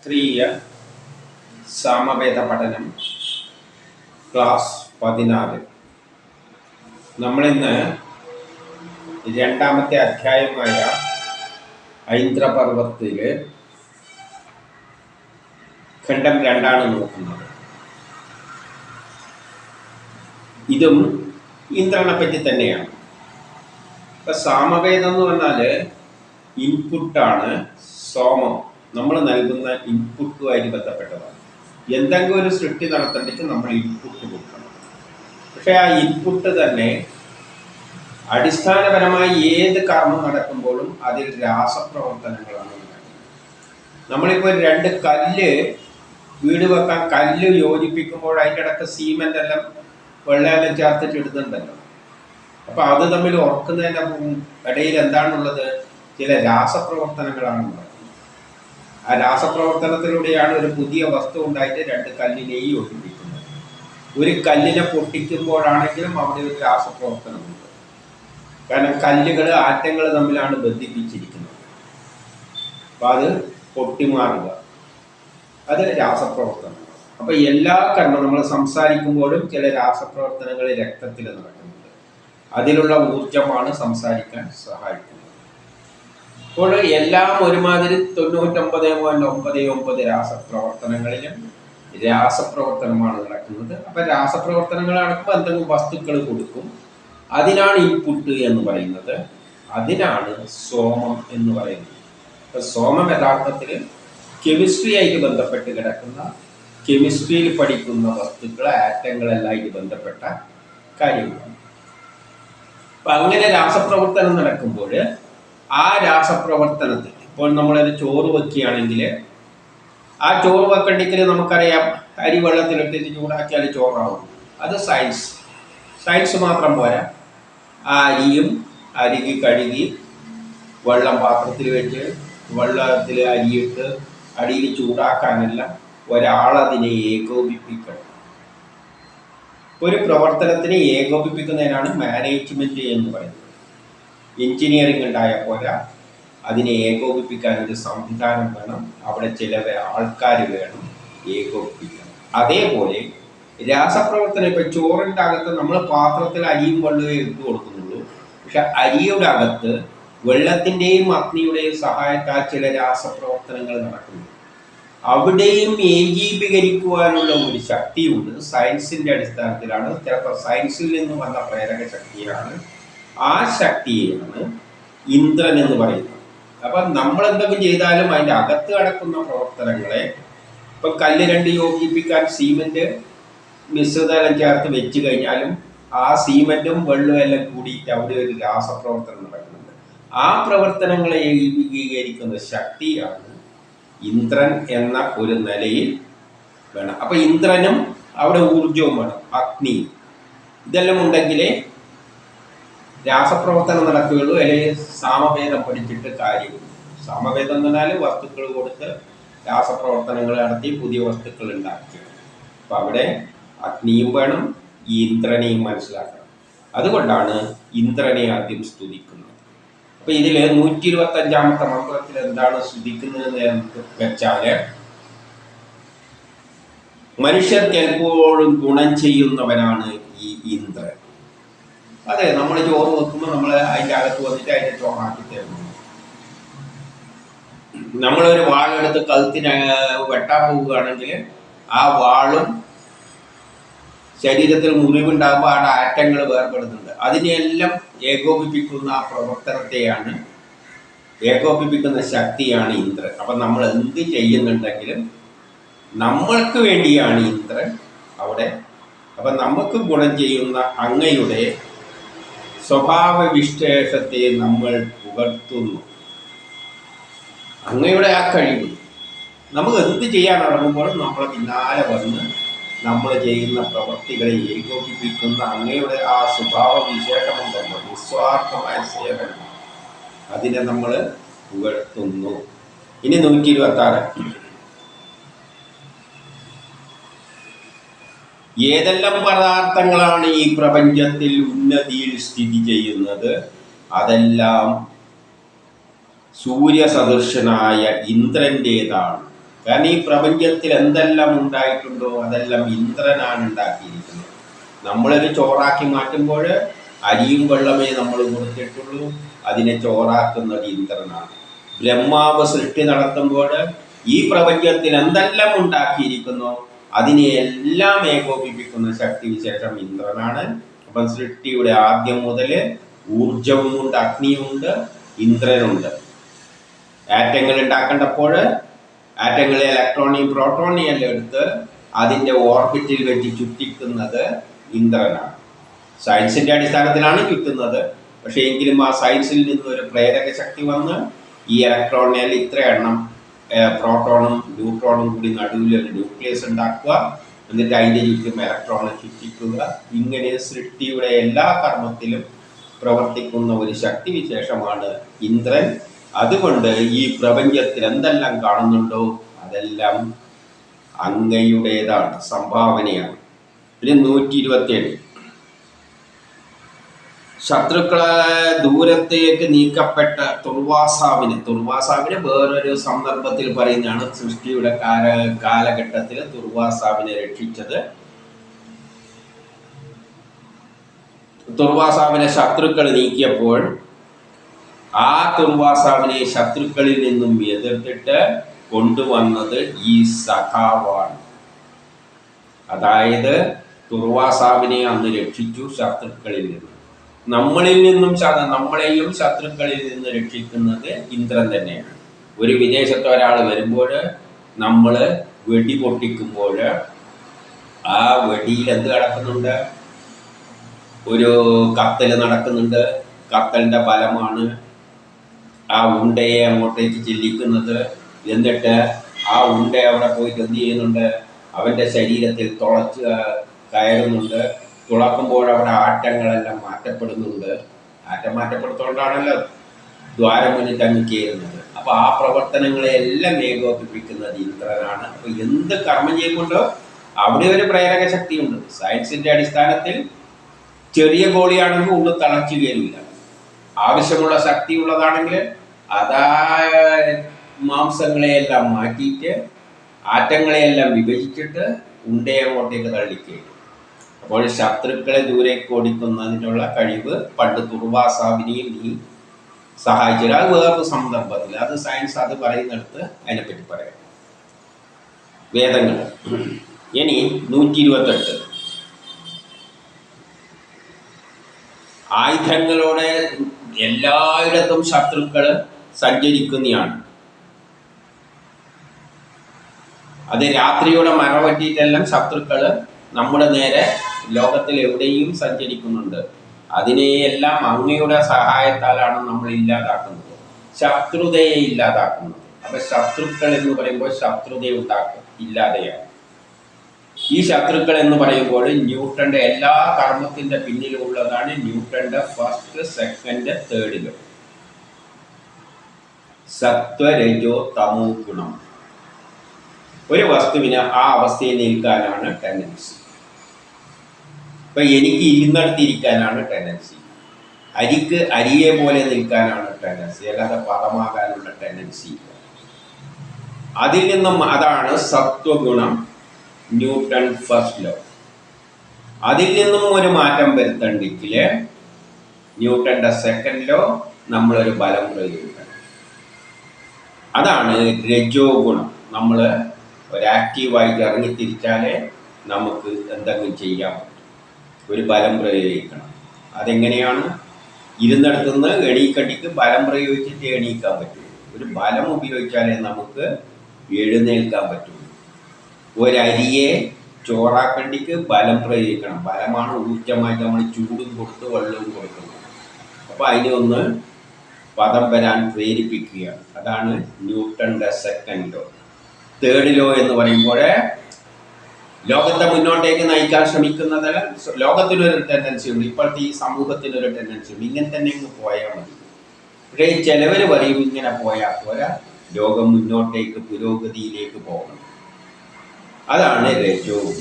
ശാസ്ത്രീയ സാമവേദ പഠനം ക്ലാസ് പതിനാല്. നമ്മളിന്ന് രണ്ടാമത്തെ അധ്യായമായ ഐന്ദ്രപർവത്തിൽ ഖണ്ഡം രണ്ടാണ് നോക്കുന്നത്. ഇതും ഇന്ദ്രനെ പറ്റി തന്നെയാണ്. സാമവേദം എന്ന് പറഞ്ഞാൽ ഇൻപുട്ടാണ് സോമം. നമ്മൾ നൽകുന്ന ഇൻപുട്ടുമായിട്ട് ബന്ധപ്പെട്ടതാണ്. എന്തെങ്കിലും ഒരു സൃഷ്ടി നടത്തണ്ടെങ്കിൽ നമ്മൾ ഇൻപുട്ട് കൊടുക്കണം. പക്ഷേ ആ ഇൻപുട്ട് തന്നെ അടിസ്ഥാനപരമായി ഏത് കർമ്മം നടക്കുമ്പോഴും അതിൽ രാസപ്രവർത്തനങ്ങളാണ് നമ്മളിപ്പോൾ രണ്ട് കല്ല് വീട് വെക്കാൻ കല്ല് യോജിപ്പിക്കുമ്പോൾ അതിന്റെ ഇടയ്ക്ക് സീമെന്റ് എല്ലാം വെള്ളമെല്ലാം ചേർത്തിട്ട് ഇടുന്നുണ്ടല്ലോ. അപ്പോൾ അത് തമ്മിൽ ഉറക്കുന്നതിന്റെ ഇടയിൽ എന്താണുള്ളത്? ചില രാസപ്രവർത്തനങ്ങളാണ് നടക്കുന്നത് ആ രാസപ്രവർത്തനത്തിലൂടെയാണ് ഒരു പുതിയ വസ്തു ഉണ്ടായിട്ട് രണ്ട് കല്ലിനെയും ഒട്ടിപ്പിക്കുന്നത്. ഒരു കല്ലിനെ പൊട്ടിക്കുമ്പോഴാണെങ്കിലും അവിടെ ഒരു രാസപ്രവർത്തനമുണ്ട് കാരണം കല്ലുകൾ ആറ്റങ്ങൾ തമ്മിലാണ് ബന്ധിപ്പിച്ചിരിക്കുന്നത്. അപ്പം അത് പൊട്ടിമാറുക. അത് രാസപ്രവർത്തനം അപ്പം എല്ലാ കർമ്മം നമ്മൾ സംസാരിക്കുമ്പോഴും ചില രാസപ്രവർത്തനങ്ങൾ രക്തത്തിൽ നടക്കുന്നുണ്ട്. അതിലുള്ള ഊർജമാണ് സംസാരിക്കാൻ സഹായിക്കുന്നത്. അപ്പോൾ എല്ലാം ഒരുമാതിരി തൊണ്ണൂറ്റൊമ്പത് പോയിന്റ് ഒമ്പത് ഒമ്പത് രാസപ്രവർത്തനങ്ങളിലും രാസപ്രവർത്തനമാണ് നടക്കുന്നത്. അപ്പം രാസപ്രവർത്തനങ്ങൾ നടക്കുമ്പോൾ എന്തെങ്കിലും വസ്തുക്കൾ കൊടുക്കും. അതിനാണ് ഇൻപുട്ട് എന്ന് പറയുന്നത്. അതിനാണ് സോമം എന്ന് പറയുന്നത്. അപ്പം സോമം യഥാർത്ഥത്തിൽ കെമിസ്ട്രി ആയിട്ട് ബന്ധപ്പെട്ട് കിടക്കുന്ന കെമിസ്ട്രിയിൽ പഠിക്കുന്ന വസ്തുക്കൾ ആറ്റങ്ങളെല്ലാമായിട്ട് ബന്ധപ്പെട്ട കാര്യങ്ങളാണ്. അപ്പം അങ്ങനെ രാസപ്രവർത്തനം നടക്കുമ്പോൾ ആ രാസപ്രവർത്തനത്തിൽ. ഇപ്പോൾ നമ്മളത് ചോറ് വെക്കുകയാണെങ്കിൽ ആ ചോറ് വെക്കണ്ടെങ്കിൽ നമുക്കറിയാം അരി വെള്ളത്തിലിട്ടിട്ട് ചൂടാക്കിയാൽ ചോറാവും. അത് സയൻസ് സയൻസ് മാത്രം പോരാ. ആ അരിയും അരികി കഴുകി വെള്ളം പാത്രത്തിൽ വെച്ച് വെള്ളത്തിൽ അരിയിട്ട് അടിയിൽ ചൂടാക്കാനല്ല ഒരാളതിനെ ഏകോപിപ്പിക്കണം. ഒരു പ്രവർത്തനത്തിനെ ഏകോപിപ്പിക്കുന്നതിനാണ് മാനേജ്മെന്റ് എന്ന് പറയുന്നത്. എഞ്ചിനീയറിംഗ് ഉണ്ടായ പോലെ അതിനെ ഏകോപിപ്പിക്കാൻ ഒരു സംവിധാനം വേണം. അവിടെ ചില ആൾക്കാർ വേണം ഏകോപിപ്പിക്കാൻ. അതേപോലെ രാസപ്രവർത്തനം ഇപ്പം ചോറിന്റെ അകത്ത് നമ്മൾ പാത്രത്തിൽ അരിയും വെള്ളവും ഇട്ട് കൊടുക്കുന്നുള്ളൂ. പക്ഷെ അരിയുടെ അകത്ത് വെള്ളത്തിന്റെയും അഗ്നിയുടെയും സഹായത്താൽ ചില രാസപ്രവർത്തനങ്ങൾ നടക്കുന്നു. അവിടെയും ഏകീപീകരിക്കുവാനുള്ള ഒരു ശക്തിയുണ്ട്. സയൻസിന്റെ അടിസ്ഥാനത്തിലാണ്. ചിലപ്പോൾ സയൻസിൽ നിന്ന് വന്ന പ്രേരക ശക്തിയാണ് ആ ശക്തിയാണ് ഇന്ദ്രൻ എന്ന് പറയുന്നത്. അപ്പം നമ്മൾ എന്തൊക്കെ ചെയ്താലും അതിന്റെ അകത്ത് കിടക്കുന്ന പ്രവർത്തനങ്ങളെ ഇപ്പം കല്ല് രണ്ട് യോജിപ്പിക്കാൻ സീമെന്റ് മിശ്രിതം ചേർത്ത് വെച്ച് കഴിഞ്ഞാലും ആ സീമെന്റും വെള്ളവും എല്ലാം കൂടിയിട്ട് അവിടെ ഒരു രാസപ്രവർത്തനം നടക്കുന്നുണ്ട്. ആ പ്രവർത്തനങ്ങളെ ഏകീകരിക്കുന്ന ശക്തിയാണ് ഇന്ദ്രൻ എന്ന ഒരു നിലയിൽ വേണം. അപ്പം ഇന്ദ്രനും അവിടെ ഊർജവും വേണം അഗ്നി. ഇതെല്ലാം ഉണ്ടെങ്കിലേ രാസപ്രവർത്തനം നടക്കുകയുള്ളൂ അല്ലെങ്കിൽ സാമവേദം പഠിച്ചിട്ട് കാര്യമുള്ളൂ സാമവേദം എന്ന് പറഞ്ഞാൽ വസ്തുക്കൾ കൊടുത്ത് രാസപ്രവർത്തനങ്ങൾ നടത്തി പുതിയ വസ്തുക്കൾ ഉണ്ടാക്കുക. അപ്പം അവിടെ അഗ്നിയും വേണം ഈ ഇന്ദ്രനെയും മനസ്സിലാക്കണം. അതുകൊണ്ടാണ് ഇന്ദ്രനെ ആദ്യം സ്തുതിക്കുന്നത്. അപ്പം ഇതിൽ നൂറ്റി ഇരുപത്തി അഞ്ചാമത്തെ മന്ത്രത്തിൽ എന്താണ് സ്തുതിക്കുന്നത് എന്ന് വെച്ചാൽ മനുഷ്യർക്ക് എപ്പോഴും ഗുണം ചെയ്യുന്നവനാണ് ഈ ഇന്ദ്രൻ. അതെ നമ്മൾ ചോറ് വെക്കുമ്പോൾ നമ്മൾ അതിന്റെ അകത്ത് വന്നിട്ട് അതിന്റെ ചോറാക്കി തരുന്നു. നമ്മളൊരു വാളെടുത്ത് കഴുത്തിന് വെട്ടാൻ പോവുകയാണെങ്കിൽ ആ വാളും ശരീരത്തിൽ മുറിവുണ്ടാകുമ്പോൾ അവിടെ ആറ്റങ്ങൾ വേർപെടുന്നുണ്ട്. അതിനെയെല്ലാം ഏകോപിപ്പിക്കുന്ന ആ പ്രവർത്തനത്തെയാണ് ഏകോപിപ്പിക്കുന്ന ശക്തിയാണ് ഇന്ദ്രൻ. അപ്പം നമ്മൾ എന്ത് ചെയ്യുന്നുണ്ടെങ്കിലും നമ്മൾക്ക് വേണ്ടിയാണ് ഇന്ദ്രൻ അവിടെ. അപ്പം നമുക്ക് ഗുണം ചെയ്യുന്ന അങ്ങയുടെ സ്വഭാവ വിശേഷത്തെ നമ്മൾ പുകർത്തുന്നു. അങ്ങയുടെ ആ കഴിവ്. നമുക്ക് എന്ത് ചെയ്യാൻ ഇറങ്ങുമ്പോഴും നമ്മളെ പിന്നാലെ വന്ന് നമ്മൾ ചെയ്യുന്ന പ്രവൃത്തികളെ ഏകോപിപ്പിക്കുന്ന അങ്ങയുടെ ആ സ്വഭാവ വിശേഷമുണ്ടല്ലോ നിസ്വാർത്ഥമായ സേവനം അതിനെ നമ്മൾ പുകഴ്ത്തുന്നു. ഇനി നൂറ്റി ഇരുപത്തി ആറ് ഏതെല്ലാം പദാർത്ഥങ്ങളാണ് ഈ പ്രപഞ്ചത്തിൽ ഉന്നതിയിൽ സ്ഥിതി ചെയ്യുന്നത്? അതെല്ലാം സൂര്യസദൃശനായ ഇന്ദ്രന്റേതാണ് കാരണം ഈ പ്രപഞ്ചത്തിൽ എന്തെല്ലാം ഉണ്ടായിട്ടുണ്ടോ അതെല്ലാം ഇന്ദ്രനാണ് ഉണ്ടാക്കിയിരിക്കുന്നത്. നമ്മളൊരു ചോറാക്കി മാറ്റുമ്പോൾ അരിയും വെള്ളമേ നമ്മൾ കൊടുത്തിട്ടുള്ളൂ. അതിനെ ചോറാക്കുന്നത് ഇന്ദ്രനാണ്. ബ്രഹ്മാവ് സൃഷ്ടി നടത്തുമ്പോൾ ഈ പ്രപഞ്ചത്തിൽ എന്തെല്ലാം ഉണ്ടാക്കിയിരിക്കുന്നോ? അതിനെ എല്ലാം ഏകോപിപ്പിക്കുന്ന ശക്തി വിശേഷം ഇന്ദ്രനാണ്. അപ്പം സൃഷ്ടിയുടെ ആദ്യം മുതൽ ഊർജവുമുണ്ട് അഗ്നിയുമുണ്ട് ഇന്ദ്രനുണ്ട്. ആറ്റങ്ങൾ ഉണ്ടാക്കേണ്ടപ്പോൾ ആറ്റങ്ങളെ ഇലക്ട്രോണിയും പ്രോട്ടോണിയും എല്ലാം എടുത്ത് അതിന്റെ ഓർബിറ്റിൽ വെച്ച് ചുറ്റിക്കുന്നത് ഇന്ദ്രനാണ്. സയൻസിന്റെ അടിസ്ഥാനത്തിലാണ് ചുറ്റുന്നത്. പക്ഷേ എങ്കിലും ആ സയൻസിൽ നിന്ന് ഒരു പ്രേരക ശക്തി വന്ന് ഈ ഇലക്ട്രോണിൽ ഇത്ര എണ്ണം പ്രോട്ടോണും ന്യൂട്രോണും കൂടി നടുവിൽ ഒരു ന്യൂക്ലിയസ് ഉണ്ടാക്കുക. എന്നിട്ട് അതിന്റെ ചുറ്റും ഇലക്ട്രോണെ ചുറ്റിക്കുക. ഇങ്ങനെ സൃഷ്ടിയുടെ എല്ലാ കർമ്മത്തിലും പ്രവർത്തിക്കുന്ന ഒരു ശക്തി വിശേഷമാണ് ഇന്ദ്രൻ. അതുകൊണ്ട് ഈ പ്രപഞ്ചത്തിൽ എന്തെല്ലാം കാണുന്നുണ്ടോ? അതെല്ലാം അങ്ങയുടേതാണ് സംഭാവനയാണ്. പിന്നെ നൂറ്റി ഇരുപത്തിയേഴ് ശത്രുക്കളെ ദൂരത്തേക്ക് നീക്കപ്പെട്ട തുർവാസാവിന് തുർവാസാവിനെ വേറൊരു സന്ദർഭത്തിൽ പറയുന്നതാണ് സൃഷ്ടിയുടെ കാല കാലഘട്ടത്തിൽ തുർവാസാവിനെ രക്ഷിച്ചത്. തുർവാസാവിനെ ശത്രുക്കൾ നീക്കിയപ്പോൾ ആ തുർവാസാവിനെ ശത്രുക്കളിൽ നിന്നും എതിർത്തിട്ട് കൊണ്ടുവന്നത് ഈ സഖാവാണ്. അതായത് തുർവാസാവിനെ അന്ന് രക്ഷിച്ചു ശത്രുക്കളിൽ നിന്ന്. നമ്മളിൽ നിന്നും നമ്മളെയും ശത്രുക്കളിൽ നിന്ന് രക്ഷിക്കുന്നത് ഇന്ദ്രൻ തന്നെയാണ്. ഒരു വിദേശത്ത് ഒരാൾ വരുമ്പോൾ നമ്മൾ വെടി പൊട്ടിക്കുമ്പോൾ ആ വെടിയിൽ എന്ത് നടക്കുന്നുണ്ട് ഒരു കത്തൽ നടക്കുന്നുണ്ട്. കത്തലിന്റെ ഫലമാണ് ആ ഉണ്ടയെ അങ്ങോട്ടേക്ക് ചെല്ലിക്കുന്നത്. എന്നിട്ട് ആ ഉണ്ട അവിടെ പോയിട്ട് എന്ത് ചെയ്യുന്നുണ്ട്? അവന്റെ ശരീരത്തിൽ തുളച്ച് കയറുന്നുണ്ട്. തുളക്കുമ്പോൾ അവിടെ ആറ്റങ്ങളെല്ലാം മാറ്റപ്പെടുന്നുണ്ട്. ആറ്റം മാറ്റപ്പെടുത്തോണ്ടാണല്ലോ ദ്വാരം മുന്നിട്ട് അങ്ങ് കയറുന്നത്. അപ്പോൾ ആ പ്രവർത്തനങ്ങളെ എല്ലാം ഏകോപിപ്പിക്കുന്നത് ഇന്ദ്രനാണ്. അപ്പോൾ എന്ത് കർമ്മം ചെയ്യുമ്പോണ്ടോ അവിടെ ഒരു പ്രേരക ശക്തിയുണ്ട്. സയൻസിന്റെ അടിസ്ഥാനത്തിൽ ചെറിയ ഗോളിയാണെങ്കിൽ ഉള്ളിൽ തളച്ചു ആവശ്യമുള്ള ശക്തി ഉള്ളതാണെങ്കിൽ അതാ മാംസങ്ങളെയെല്ലാം മാറ്റിയിട്ട് ആറ്റങ്ങളെയെല്ലാം വിഭജിച്ചിട്ട് ഉണ്ടയെ അങ്ങോട്ടേക്ക് തള്ളിക്കയറ്റും. അപ്പോൾ ശത്രുക്കളെ ദൂരേക്ക് ഓടിക്കുന്നതിനുള്ള കഴിവ് പണ്ട് തുർവാസാവിനെയും നീ സഹായിച്ചില്ല. അത് വേറൊരു സന്ദർഭത്തിൽ അത് സയൻസ് അത് പറയുന്നിടത്ത് അതിനെപ്പറ്റി പറയാം. വേദങ്ങൾ. ഇനി നൂറ്റി ഇരുപത്തെട്ട് ആയുധങ്ങളോടെ എല്ലായിടത്തും ശത്രുക്കൾ സഞ്ചരിക്കുന്നതാണ് അത് രാത്രിയുടെ മറ പറ്റിയിട്ടെല്ലാം ശത്രുക്കൾ നമ്മുടെ നേരെ ലോകത്തിൽ എവിടെയും സഞ്ചരിക്കുന്നുണ്ട്. അതിനെയെല്ലാം അങ്ങയുടെ സഹായത്താലാണ് നമ്മൾ ഇല്ലാതാക്കുന്നത്. ശത്രുതയെ ഇല്ലാതാക്കുന്നത്. അപ്പൊ ശത്രുക്കൾ എന്ന് പറയുമ്പോൾ ശത്രുത ഉണ്ടാക്കും ഇല്ലാതെയാണ്. ഈ ശത്രുക്കൾ എന്ന് പറയുമ്പോൾ ന്യൂട്ടന്റെ എല്ലാ കർമ്മത്തിന്റെ പിന്നിലുള്ളതാണ് ന്യൂട്ടന്റെ ഫസ്റ്റ് സെക്കൻഡ് തേർഡ് തേർഡിലും സത്വരജോ തമോ ഗുണം. ഒരു വസ്തുവിന് ആ അവസ്ഥയിൽ നിൽക്കാനാണ് ടെൻഡൻസി. ഇപ്പൊ എനിക്ക് ഇരുന്നിടത്തിരിക്കാനാണ് ടെൻഡൻസി അരിക്ക് അരിയെ പോലെ നിൽക്കാനാണ് ടെൻഡൻസി അല്ലാതെ പദമാകാനുള്ള ടെൻഡൻസി അതിൽ നിന്നും അതാണ് സത്വഗുണം ന്യൂട്ടൺ ഫസ്റ്റ് ലോ. അതിൽ നിന്നും ഒരു മാറ്റം വരുത്തണ്ടെങ്കിൽ ന്യൂട്ടന്റെ സെക്കൻഡ് ലോ നമ്മളൊരു ബലം പ്രയോഗിക്കണം. അതാണ് രജോ ഗുണം. നമ്മൾ ഒരു ആക്റ്റീവായിട്ട് ഇറങ്ങിത്തിരിച്ചാലേ നമുക്ക് എന്തെങ്കിലും പറ്റും. ഒരു ബലം പ്രയോഗിക്കണം. അതെങ്ങനെയാണ്? ഇരുന്നിടത്തുനിന്ന് എണീക്കട്ടിക്ക് ബലം പ്രയോഗിച്ചിട്ട് എണീക്കാൻ പറ്റും. ഒരു ബലം ഉപയോഗിച്ചാലേ നമുക്ക് എഴുന്നേൽക്കാൻ പറ്റും. ഒരരിയെ ചോറാക്കണ്ടിക്ക് ബലം പ്രയോഗിക്കണം. ബലമാണ് ഊർജമായിട്ട് നമ്മൾ ചൂടും കൊടുത്ത് വെള്ളവും കൊടുക്കുന്നത്. അപ്പോൾ അതിനെ ഒന്ന് പദം വരാൻ പ്രേരിപ്പിക്കുകയാണ്. അതാണ് ന്യൂട്ടന്റെ സെക്കൻഡ് ലോ തേർഡ് ലോ എന്ന് പറയുമ്പോൾ ലോകത്തെ മുന്നോട്ടേക്ക് നയിക്കാൻ ശ്രമിക്കുന്നത് ലോകത്തിനൊരു ടെൻഡൻസി ഉണ്ട്. ഇപ്പോഴത്തെ ഈ സമൂഹത്തിനൊരു ടെൻഡൻസി ഉണ്ട്. ഇങ്ങനെ തന്നെ ഇങ്ങ് പോയാൽ മതി. പക്ഷേ ചിലവർ പറയും ഇങ്ങനെ പോയാൽ പോരാ. ലോകം മുന്നോട്ടേക്ക് പുരോഗതിയിലേക്ക് പോകണം. അതാണ് ഏറ്റവും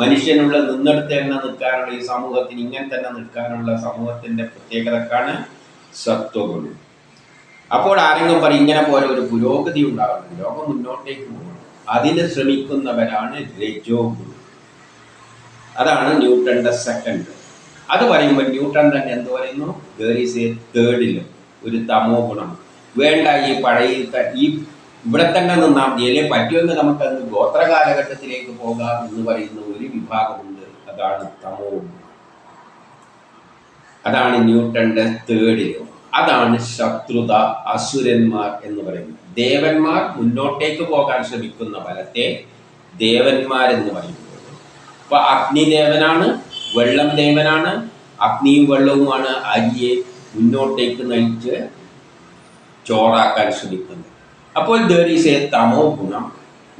മനുഷ്യനുള്ള നിന്നെടുത്ത് തന്നെ നിൽക്കാനുള്ള ഈ സമൂഹത്തിന് ഇങ്ങനെ തന്നെ നിൽക്കാനുള്ള സമൂഹത്തിന്റെ പ്രത്യേകതക്കാണ് സത്വഗുണം. അപ്പോൾ ആരെങ്കിലും പറയും ഇങ്ങനെ പോലെ ഒരു പുരോഗതി ഉണ്ടാകുന്നു ലോകം മുന്നോട്ടേക്ക് പോകണം. അതിന് ശ്രമിക്കുന്നവരാണ് രജോ ഗുണം അതാണ് ന്യൂട്ടന്റെ സെക്കൻഡ് അത് പറയുമ്പോൾ ന്യൂട്ടൺ തന്നെ എന്ത് പറയുന്നു? ദർ ഈസ് എ തേർഡിലും ഒരു തമോ ഗുണം. വേണ്ട ഈ പഴയ ഈ ഇവിടെ തന്നെ നിന്നാൽ മതി. അല്ലെ പറ്റുമെന്ന് നമുക്ക് അന്ന് പോകാം എന്ന് പറയുന്ന ഒരു വിഭാഗമുണ്ട്. അതാണ് തമോ അതാണ് ന്യൂട്ടന്റെ തേർഡിലും അതാണ് ശത്രുത അസുരന്മാർ എന്ന് പറയുന്നത്. ദേവന്മാർ മുന്നോട്ടേക്ക് പോകാൻ ശ്രമിക്കുന്ന ഫലത്തെ ദേവന്മാരെന്ന് പറയുന്നത്. അപ്പൊ അഗ്നിദേവനാണ് വെള്ളം ദേവനാണ് അഗ്നിയും വെള്ളവുമാണ് അരിയെ മുന്നോട്ടേക്ക് നയിച്ച് ചോറാക്കാൻ ശ്രമിക്കുന്നത്. അപ്പോൾ ദർ തമോ ഗുണം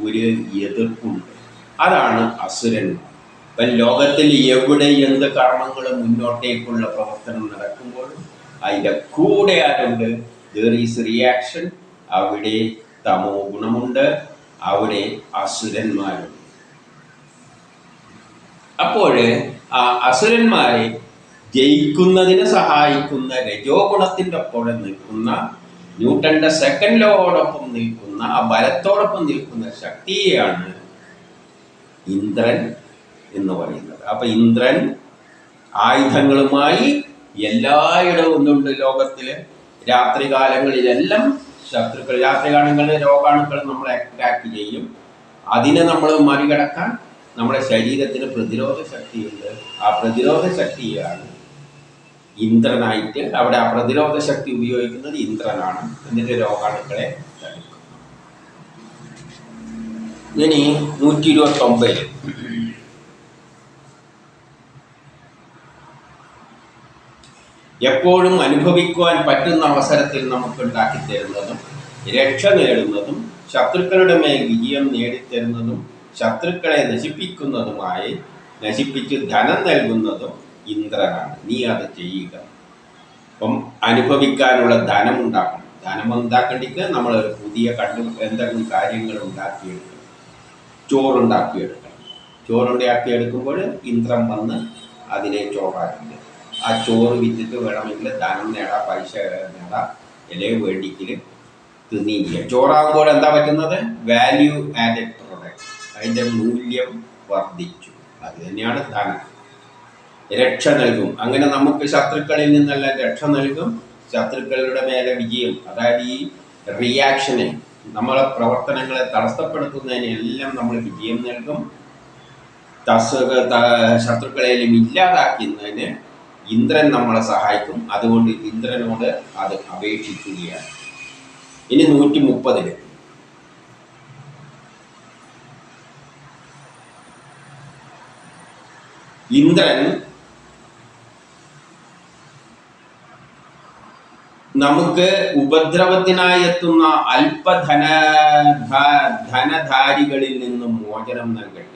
ഒരു എതിർപ്പുണ്ട്. അതാണ് അസുരന്മാർ. ഇപ്പം ലോകത്തിൽ എവിടെ എന്ത് കർമ്മങ്ങൾ മുന്നോട്ടേക്കുള്ള പ്രവർത്തനം നടക്കുമ്പോഴും അതിന്റെ കൂടെ ആരുണ്ട്? ദർ ഈസ് റിയാക്ഷൻ അവിടെ തമോ ഗുണമുണ്ട് അവിടെ അസുരന്മാരുണ്ട് അപ്പോൾ ആ അസുരന്മാരെ ജയിക്കുന്നതിന് സഹായിക്കുന്ന രജോ ഗുണത്തിന്റെ ഒപ്പം നിൽക്കുന്ന ന്യൂട്ടന്റെ സെക്കൻഡ് ലോയോടൊപ്പം നിൽക്കുന്ന ആ ബലത്തോടൊപ്പം നിൽക്കുന്ന ശക്തിയെയാണ് ഇന്ദ്രൻ എന്ന് പറയുന്നത്. അപ്പൊ ഇന്ദ്രൻ ആയുധങ്ങളുമായി എല്ലായിടവും ഒന്നുണ്ട് ലോകത്തിൽ. രാത്രികാലങ്ങളിലെല്ലാം ശത്രുക്കൾ രാത്രികാലങ്ങളിൽ രോഗാണുക്കൾ നമ്മളെ അറ്റാക്ക് ചെയ്യും. അതിനെ നമ്മൾ മറികടക്കാൻ നമ്മുടെ ശരീരത്തിന് പ്രതിരോധ ശക്തിയുണ്ട്. ആ പ്രതിരോധ ശക്തിയാണ് ഇന്ദ്രനായിട്ട് അവിടെ ആ പ്രതിരോധ ശക്തി ഉപയോഗിക്കുന്നത് ഇന്ദ്രനാണ്. എന്നിട്ട് രോഗാണുക്കളെ തടുക്കും. ഇനി നൂറ്റി ഇരുപത്തി എപ്പോഴും അനുഭവിക്കുവാൻ പറ്റുന്ന അവസരത്തിൽ നമുക്ക് ഉണ്ടാക്കി തരുന്നതും രക്ഷ നേടുന്നതും ശത്രുക്കളുടെ മേൽ വിജയം നേടിത്തരുന്നതും ശത്രുക്കളെ നശിപ്പിക്കുന്നതുമായി നശിപ്പിച്ച് ധനം നൽകുന്നതും ഇന്ദ്രനാണ്. നീ അത് ചെയ്യുക. അപ്പം അനുഭവിക്കാനുള്ള ധനം ഉണ്ടാക്കണം ധനം ഉണ്ടാക്കേണ്ടിക്ക് നമ്മൾ പുതിയ കണ്ടു എന്തെങ്കിലും കാര്യങ്ങൾ ഉണ്ടാക്കിയെടുക്കണം. ചോറുണ്ടാക്കിയെടുക്കണം. ചോറുണ്ടാക്കിയെടുക്കുമ്പോൾ ഇന്ദ്രൻ വന്ന് അതിനെ ചോറാക്കി ആ ചോറ് വിറ്റിട്ട് വേണമെങ്കിൽ ധനം നേടാം പൈസ നേടാം. ഇലയെ വേണ്ടിക്കൽ തിന്നുകയും ചോറാകുമ്പോൾ എന്താ പറ്റുന്നത്? വാല്യൂ ആഡഡ് പ്രൊഡക്റ്റ് അതിന്റെ മൂല്യം വർദ്ധിച്ചു. അത് തന്നെയാണ് ധനം രക്ഷ നൽകും. അങ്ങനെ നമുക്ക് ശത്രുക്കളിൽ നിന്നെല്ലാം രക്ഷ നൽകും. ശത്രുക്കളുടെ മേലെ വിജയം. അതായത് ഈ റിയാക്ഷനെ നമ്മളെ പ്രവർത്തനങ്ങളെ തടസ്സപ്പെടുത്തുന്നതിന് എല്ലാം നമ്മൾ വിജയം നൽകും. ശത്രുക്കളെയും ഇല്ലാതാക്കുന്നതിന് ഇന്ദ്രൻ നമ്മളെ സഹായിക്കും. അതുകൊണ്ട് ഇന്ദ്രനോട് അത് അപേക്ഷിക്കുകയാണ്. ഇനി നൂറ്റി മുപ്പതിൽ ഇന്ദ്രൻ നമുക്ക് ഉപദ്രവത്തിനായി എത്തുന്ന അല്പധന ധനധാരികളിൽ നിന്നും മോചനം നൽകട്ടെ.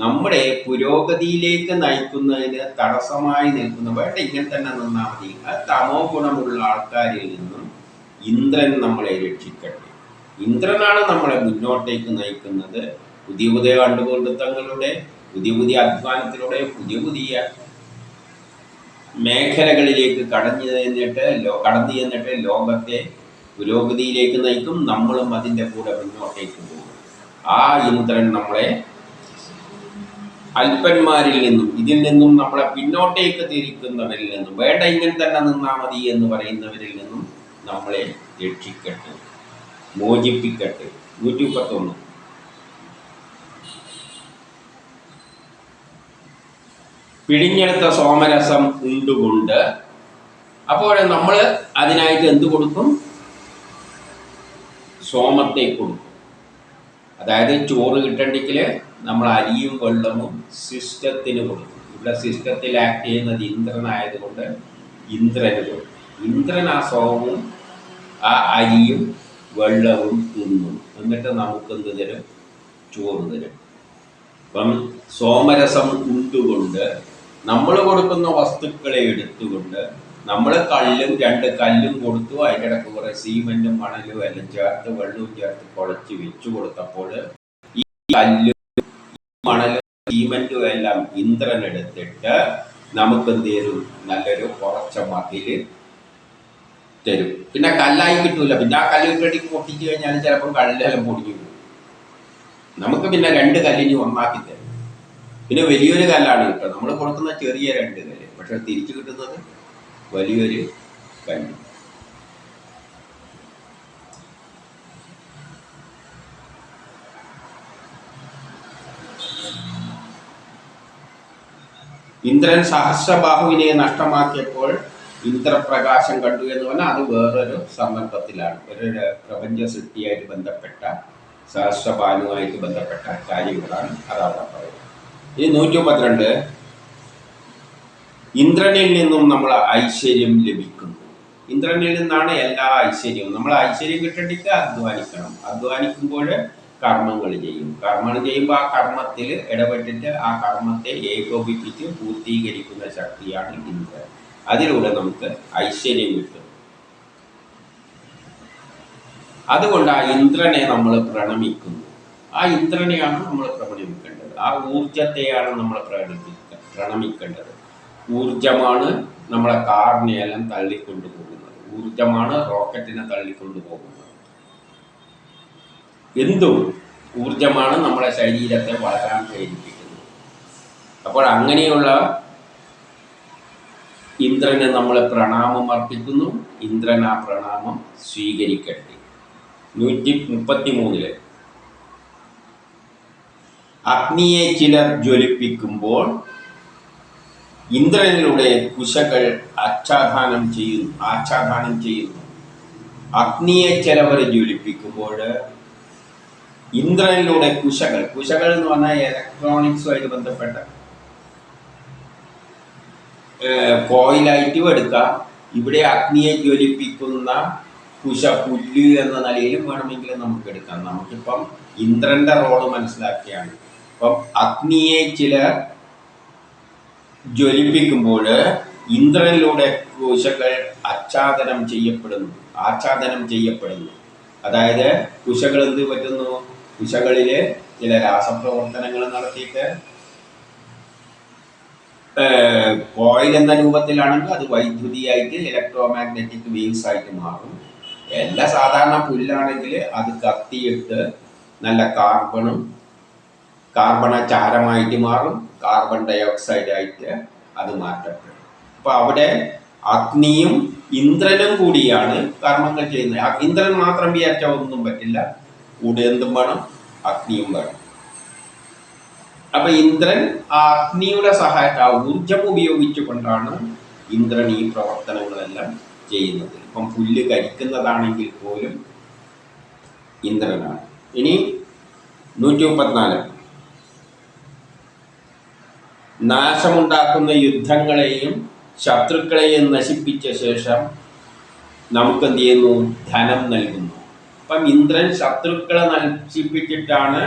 നമ്മുടെ പുരോഗതിയിലേക്ക് നയിക്കുന്നതിന് തടസ്സമായി നിൽക്കുന്ന വേണ്ട ഇങ്ങനെ തന്നെ നിന്നാൽ മതി. തമോ ഗുണമുള്ള ആൾക്കാരിൽ നിന്നും ഇന്ദ്രൻ നമ്മളെ രക്ഷിക്കട്ടെ. ഇന്ദ്രനാണ് നമ്മളെ മുന്നോട്ടേക്ക് നയിക്കുന്നത്. പുതിയ പുതിയ കണ്ടുപിടുത്തങ്ങളുടെ പുതിയ പുതിയ അധ്വാനത്തിലൂടെ പുതിയ പുതിയ മേഖലകളിലേക്ക് കടഞ്ഞു ചെന്നിട്ട് കടന്നു ചെന്നിട്ട് ലോകത്തെ പുരോഗതിയിലേക്ക് നയിക്കും. നമ്മളും അതിന്റെ കൂടെ മുന്നോട്ടേക്ക് പോകും. ആ ഇന്ദ്രൻ നമ്മളെ അല്പന്മാരിൽ നിന്നും ഇതിൽ നിന്നും നമ്മളെ പിന്നോട്ടേക്ക് തിരിക്കുന്നവരിൽ നിന്നും വേണ്ട ഇങ്ങനെ തന്നെ നിന്നാൽ മതി എന്ന് പറയുന്നവരിൽ നിന്നും നമ്മളെ രക്ഷിക്കട്ടെ മോചിപ്പിക്കട്ടെ. നൂറ്റി മുപ്പത്തൊന്ന് പിഴിഞ്ഞെടുത്ത സോമരസം ഉണ്ടുകൊണ്ട് അപ്പോൾ നമ്മൾ അതിനായിട്ട് എന്ത് കൊടുക്കും? സോമത്തെ കൊടുക്കും. അതായത് ചോറ് കിട്ടണ്ടെങ്കിൽ നമ്മൾ അരിയും വെള്ളവും സിസ്റ്റത്തിന് കൊടുക്കും. ഇവിടെ സിസ്റ്റത്തിൽ ആക്ട് ചെയ്യുന്നത് ഇന്ദ്രനായതുകൊണ്ട് ഇന്ദ്രന് കൊടുക്കും. ഇന്ദ്രൻ ആ സോമവും ആ അരിയും വെള്ളവും തിന്നും. എന്നിട്ട് നമുക്ക് എന്ത് തരും? ചോറ് തരും. അപ്പം സോമരസം ഉണ്ടുകൊണ്ട് നമ്മൾ കൊടുക്കുന്ന വസ്തുക്കളെ എടുത്തുകൊണ്ട് നമ്മൾ കല്ലും രണ്ട് കല്ലും കൊടുത്തു. അതിന്റെ ഇടയ്ക്ക് കുറെ സീമെന്റും മണലും എല്ലാം ചേർത്ത് വെള്ളവും ചേർത്ത് കുഴച്ച് വെച്ചു കൊടുത്തപ്പോൾ ഈ കല്ലും മണലും സീമെന്റും എല്ലാം ഇന്ദ്രൻ എടുത്തിട്ട് നമുക്ക് എന്ത് തരും നല്ലൊരു കുറച്ച മതിൽ തരും. പിന്നെ കല്ലായി കിട്ടൂല. പിന്നെ ആ കല്ല് പൊട്ടിച്ചു കഴിഞ്ഞാൽ ചിലപ്പോൾ കല്ലെല്ലാം പൊടിഞ്ഞു പോകും. നമുക്ക് പിന്നെ രണ്ട് കല്ലിന് ഒന്നാക്കി തരും. പിന്നെ വലിയൊരു കല്ലാണ് കിട്ടുക. നമ്മൾ കൊടുക്കുന്ന ചെറിയ രണ്ട് കല്ല്. പക്ഷെ തിരിച്ചു കിട്ടുന്നത് വലിയൊരു കല്ല്. ഇന്ദ്രൻ സഹസ്രബാഹുവിനെ നഷ്ടമാക്കിയപ്പോൾ ഇന്ദ്രപ്രകാശം കണ്ടു എന്ന് പറഞ്ഞാൽ അത് വേറൊരു സന്ദർഭത്തിലാണ്. ഒരു പ്രപഞ്ച സൃഷ്ടിയായിട്ട് ബന്ധപ്പെട്ട സഹസ്രബാനുമായിട്ട് ബന്ധപ്പെട്ട കാര്യങ്ങളാണ് അതവിടെ പറയുന്നത്. ഇനി നൂറ്റി മുപ്പത്തിരണ്ട് ഇന്ദ്രനിൽ നിന്നും നമ്മൾ ഐശ്വര്യം ലഭിക്കുന്നു. ഇന്ദ്രനിൽ നിന്നാണ് എല്ലാ ഐശ്വര്യവും. നമ്മൾ ഐശ്വര്യം കിട്ടേണ്ടിക്ക് അധ്വാനിക്കണം. അധ്വാനിക്കുമ്പോൾ കർമ്മങ്ങൾ ചെയ്യും. കർമ്മങ്ങൾ ചെയ്യുമ്പോൾ ആ കർമ്മത്തിൽ ഇടപെട്ടിട്ട് ആ കർമ്മത്തെ ഏകോപിപ്പിച്ച് പൂർത്തീകരിക്കുന്ന ശക്തിയാണ് ഇന്ദ്രൻ. അതിലൂടെ നമുക്ക് ഐശ്വര്യം കിട്ടും. അതുകൊണ്ട് ആ ഇന്ദ്രനെ നമ്മൾ പ്രണമിക്കുന്നു. ആ ഇന്ദ്രനെയാണ് നമ്മൾ പ്രണമിക്കേണ്ടത്. ആ ഊർജത്തെയാണ് നമ്മൾ പ്രണമിക്ക പ്രണമിക്കേണ്ടത്. ഊർജമാണ് നമ്മളെ കാറിനെയെല്ലാം തള്ളിക്കൊണ്ടു പോകുന്നത് ഊർജമാണ് റോക്കറ്റിനെ തള്ളിക്കൊണ്ടു പോകുന്നത് എന്തും ഊർജമാണ് നമ്മുടെ ശരീരത്തെ വളരാൻ പ്രേരിപ്പിക്കുന്നത്. അപ്പോൾ അങ്ങനെയുള്ള ഇന്ദ്രന് നമ്മൾ പ്രണാമം അർപ്പിക്കുന്നു. ഇന്ദ്രൻ ആ പ്രണാമം സ്വീകരിക്കട്ടെ. നൂറ്റി മുപ്പത്തി മൂന്നിൽ അഗ്നിയെ ചിലർ ജ്വലിപ്പിക്കുമ്പോൾ ഇന്ദ്രനിലൂടെ കുശകൾ ആച്ഛാദാനം ചെയ്യുന്നു ആച്ഛാദാനം ചെയ്യുന്നു അഗ്നിയെ ചിലവർ ജ്വലിപ്പിക്കുമ്പോൾ ഇന്ദ്രനിലൂടെ കുശകൾ. കുശകൾ എന്ന് പറഞ്ഞാൽ ഇലക്ട്രോണിക്സുമായിട്ട് ബന്ധപ്പെട്ട കോയിലായിട്ടും എടുക്കാം ഇവിടെ അഗ്നിയെ ജ്വലിപ്പിക്കുന്ന കുശ പുല്ല് എന്ന നിലയിലും വേണമെങ്കിൽ നമുക്ക് എടുക്കാം. നമുക്കിപ്പം ഇന്ദ്രന്റെ റോൾ മനസ്സിലാക്കിയാണ്. അപ്പം അഗ്നിയെ ചില ജ്വലിപ്പിക്കുമ്പോൾ ഇന്ദ്രനിലൂടെ കുശകൾ ആച്ഛാദനം ചെയ്യപ്പെടുന്നു ആച്ഛാദനം ചെയ്യപ്പെടുന്നു. അതായത് കുശകൾ എന്ത് പറ്റുന്നു? കുശകളിൽ ചില രാസപ്രവർത്തനങ്ങൾ നടത്തിയിട്ട് കോയിൽ എന്ന രൂപത്തിലാണെങ്കിൽ അത് വൈദ്യുതിയായിട്ട് ഇലക്ട്രോ മാഗ്നറ്റിക് വേവ്സ് ആയിട്ട് മാറും. എല്ലാ സാധാരണ പുല്ലാണെങ്കിൽ അത് കത്തിയിട്ട് നല്ല കാർബണും കാർബണ ചാരമായിട്ട് മാറും കാർബൺ ഡൈ ഓക്സൈഡ് ആയിട്ട് അത് മാറ്റപ്പെടും. അപ്പൊ അവിടെ അഗ്നിയും ഇന്ദ്രനും കൂടിയാണ് കർമ്മങ്ങൾ ചെയ്യുന്നത്. ഇന്ദ്രൻ മാത്രം വിചാരിച്ചാൽ ഒന്നും പറ്റില്ല. കൂടെ എന്തും വേണം അഗ്നിയും വേണം. അപ്പൊ ഇന്ദ്രൻ ആ അഗ്നിയുടെ സഹായത്തെ ആ ഊർജം ഉപയോഗിച്ചുകൊണ്ടാണ് ഇന്ദ്രൻ ഈ പ്രവർത്തനങ്ങളെല്ലാം ചെയ്യുന്നത്. ഇപ്പം പുല്ല് കരിക്കുന്നതാണെങ്കിൽ പോലും ഇന്ദ്രനാണ്. ഇനി നൂറ്റി മുപ്പത്തിനാല് നാശമുണ്ടാക്കുന്ന യുദ്ധങ്ങളെയും ശത്രുക്കളെയും നശിപ്പിച്ച ശേഷം നമുക്ക് എന്ത് ചെയ്യുന്നു? ധനം നൽകുന്നു. അപ്പം ഇന്ദ്രൻ ശത്രുക്കളെ നശിപ്പിച്ചിട്ടാണ്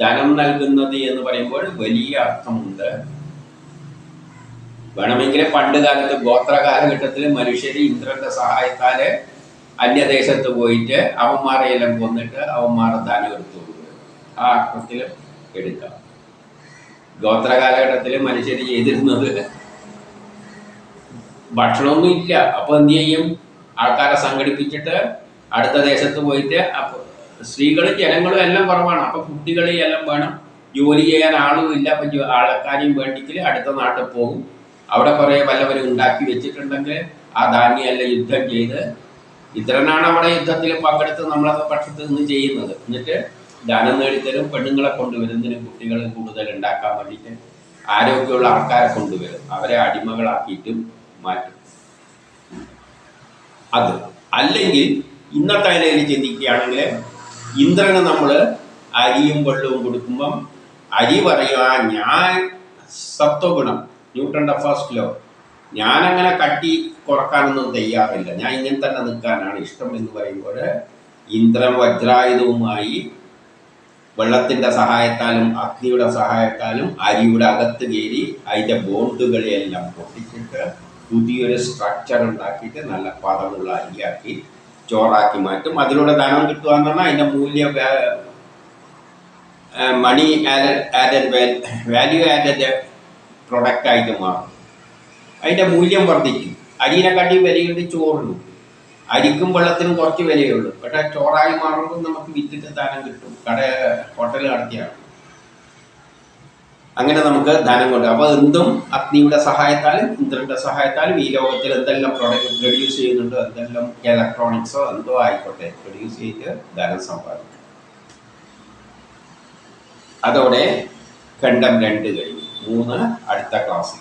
ധനം നൽകുന്നത് എന്ന് പറയുമ്പോൾ വലിയ അർത്ഥമുണ്ട്. വേണമെങ്കിൽ പണ്ട് കാലത്ത് ഗോത്ര കാലഘട്ടത്തിൽ മനുഷ്യർ ഇന്ദ്രന്റെ സഹായത്താൽ അന്യദേശത്ത് പോയിട്ട് അവന്മാരെയെല്ലാം കൊന്നിട്ട് അവന്മാരെ ധനം എടുത്തു ആ അർത്ഥത്തിൽ എടുക്കാം. ഗോത്ര കാലഘട്ടത്തിൽ മനുഷ്യർ ചെയ്തിരുന്നത് ഭക്ഷണമൊന്നും ഇല്ല. അപ്പൊ എന്ത് ചെയ്യും? ആൾക്കാരെ സംഘടിപ്പിച്ചിട്ട് അടുത്ത ദേശത്ത് പോയിട്ട് അപ്പൊ സ്ത്രീകളും ജനങ്ങളും എല്ലാം കുറവാണ്. അപ്പൊ കുട്ടികളെ എല്ലാം വേണം. ജോലി ചെയ്യാൻ ആളും ഇല്ല. അപ്പൊ ആൾക്കാരെയും വേണ്ടിക്കൽ അടുത്ത നാട്ടിൽ പോകും. അവിടെ കുറെ വല്ലവരും ഉണ്ടാക്കി വെച്ചിട്ടുണ്ടെങ്കിൽ ആ ധാന്യം എല്ലാം യുദ്ധം ചെയ്ത് ഇന്ദ്രനാണ് അവിടെ യുദ്ധത്തിൽ പങ്കെടുത്ത് നമ്മളൊക്കെ പക്ഷത്ത് നിന്ന് ചെയ്യുന്നത്. എന്നിട്ട് ധനം നേടിത്തരും പെണ്ണുങ്ങളെ കൊണ്ടുവരുന്നതിന് കുട്ടികളെ കൂടുതൽ ഉണ്ടാക്കാൻ വേണ്ടിയിട്ട് ആരോഗ്യമുള്ള ആൾക്കാരെ കൊണ്ടുവരും. അവരെ അടിമകളാക്കിയിട്ടും മാറ്റും. അത്. അല്ലെങ്കിൽ ഇന്നത്തെ നിലയിൽ ചിന്തിക്കുകയാണെങ്കിൽ ഇന്ദ്രന് നമ്മൾ അരിയും വെള്ളവും കൊടുക്കുമ്പം അരി പറയുക ഞാൻ സത്വഗുണം ന്യൂട്ടന്റെ ഫസ്റ്റ് ലോ. ഞാനങ്ങനെ കട്ടി കുറക്കാനൊന്നും തയ്യാറില്ല. ഞാൻ ഇങ്ങനെ തന്നെ നിൽക്കാനാണ് ഇഷ്ടം എന്ന് പറയുമ്പോൾ ഇന്ദ്രൻ വജ്രായുധവുമായി വെള്ളത്തിന്റെ സഹായത്താലും അഗ്നിയുടെ സഹായത്താലും അരിയുടെ അകത്ത് കയറി അതിന്റെ ബോണ്ടുകളെയെല്ലാം പൊട്ടിച്ചിട്ട് പുതിയൊരു സ്ട്രക്ചർ ഉണ്ടാക്കിയിട്ട് നല്ല പദമുള്ള അരിയാക്കി ചോറാക്കി മാറ്റും അതിലൂടെ ധനം കിട്ടുക എന്ന് പറഞ്ഞാൽ അതിന്റെ മൂല്യ മണി ആഡഡ് വാല്യൂ ആഡഡ് പ്രൊഡക്റ്റ് ആയിട്ട് മാറും. അതിന്റെ മൂല്യം വർദ്ധിക്കും. അരിയിനെക്കാട്ടി വിലയുണ്ട് ചോറിനും. അരിക്കും വെള്ളത്തിനും കുറച്ച് വിലയുള്ളൂ പക്ഷേ ചോറായി മാറുമ്പോൾ നമുക്ക് വിറ്റിട്ട് ധനം കിട്ടും. കട ഹോട്ടൽ നടത്തിയാണ് അങ്ങനെ നമുക്ക് ദാനം കൊണ്ട് അപ്പോൾ എന്തും അഗ്നിയുടെ സഹായത്താലും ഇന്ദ്രന്റെ സഹായത്താലും ഈ ലോകത്തിൽ എന്തെല്ലാം പ്രൊഡക്റ്റ് പ്രൊഡ്യൂസ് ചെയ്യുന്നുണ്ടോ എന്തെല്ലാം ഇലക്ട്രോണിക്സോ എന്തോ ആയിക്കോട്ടെ പ്രൊഡ്യൂസ് ചെയ്ത് ധനം സമ്പാദിക്കും. അതോടെ കണ്ടം രണ്ട് കഴിഞ്ഞു. മൂന്ന് അടുത്ത ക്ലാസ്സിൽ